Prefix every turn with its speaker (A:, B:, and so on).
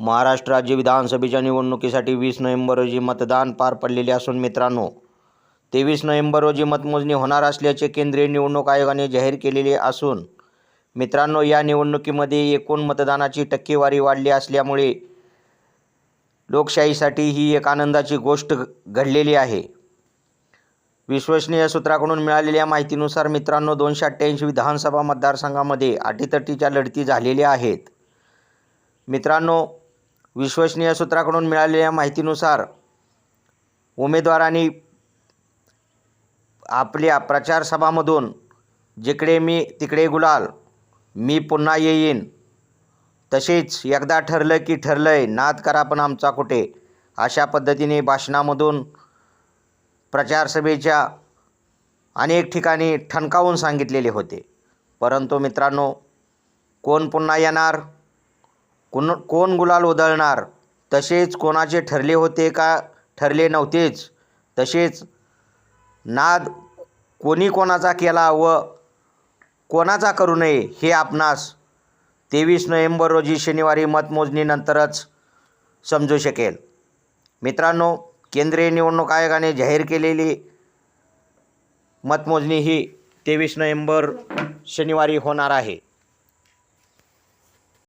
A: महाराष्ट्र राज्य विधानसभेच्या निवडणुकीसाठी वीस नोव्हेंबर रोजी मतदान पार पडलेले असून मित्रांनो तेवीस नोव्हेंबर रोजी मतमोजणी होणार असल्याचे केंद्रीय निवडणूक आयोगाने जाहीर केलेले असून मित्रांनो या निवडणुकीमध्ये एकूण मतदानाची टक्केवारी वाढली असल्यामुळे लोकशाहीसाठी ही एक आनंदाची गोष्ट घडलेली आहे. विश्वसनीय सूत्राकडून मिळालेल्या माहितीनुसार मित्रांनो दोनशे अठ्ठ्याऐंशी विधानसभा मतदारसंघामध्ये अटीतटीच्या लढती झालेल्या आहेत. मित्रांनो विश्वसनीय सूत्राकडून मिळालेल्या माहितीनुसार उमेदवारांनी आपल्या प्रचारसभामधून जिकडे मी तिकडे गुलाल मी पुन्हा येईन. तसेच एकदा ठरलं की ठरलं आहे नाद करा पण आमचा कुठे अशा पद्धतीने भाषणामधून प्रचारसभेच्या अनेक ठिकाणी ठणकावून सांगितलेले होते. परंतु मित्रांनो कोण पुन्हा येणार? कोण कोण गुलाल उधळणार? तसेच कोणाचे ठरले होते का? ठरले नव्हतेच. तसेच नाद कोणी कोणाचा केला व कोणाचा करू नये हे आपणास तेवीस नोव्हेंबर रोजी शनिवारी मतमोजणीनंतरच समजू शकेल. मित्रांनो केंद्रीय निवडणूक आयोगाने जाहीर केलेली मतमोजणी ही तेवीस नोव्हेंबर शनिवारी होणार आहे.